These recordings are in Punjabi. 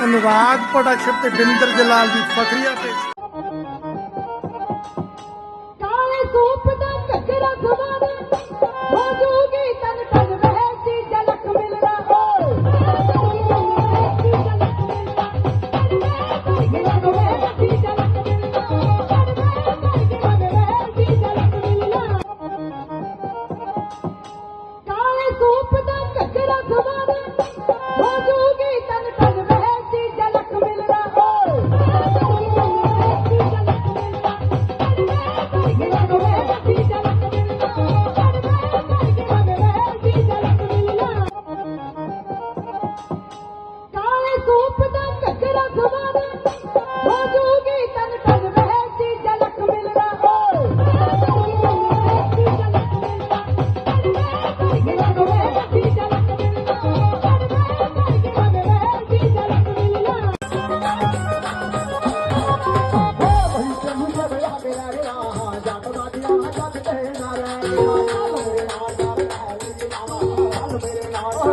ਅਨੁਰਾਗ ਪ੍ਰੋਡਕਸ਼ਨ ਤੇ ਬਿੰਦਰ ਜਲਾਲ ਦੀ ਫਕਰੀਆ ਪੇਸ਼ ਕਾਲੇ ਸੂਪ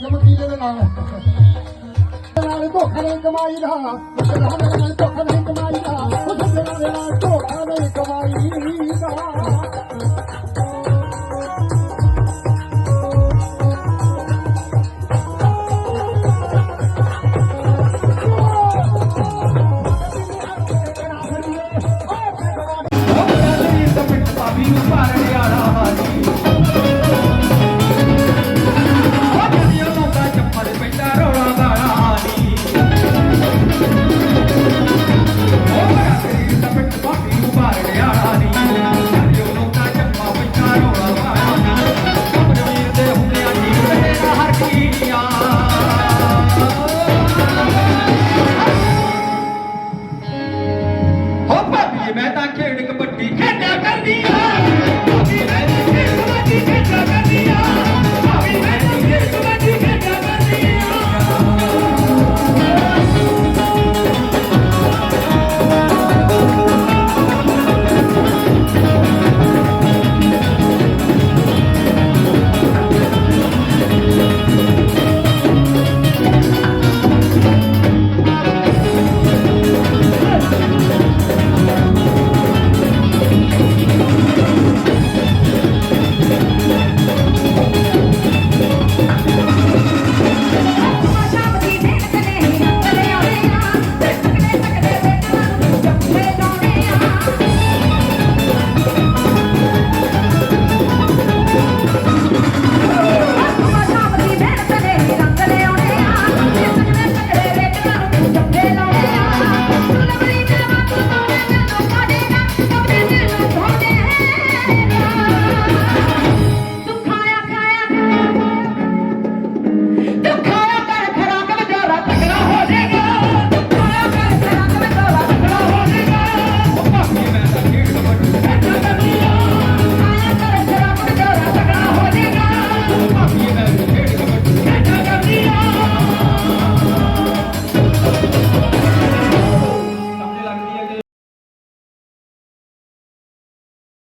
ਪਿਆਰ ਜਮਕੀਲੇ ਦੇ ਨਾਲ। ਨਾਲ ਧੋਖਾ ਨਹੀਂ ਕਮਾਈ ਦਾ ਧੋਖਾ ਨਹੀਂ ਕਮਾਈ ਦਾ ਉਸ ਦੇ ਨਾਲ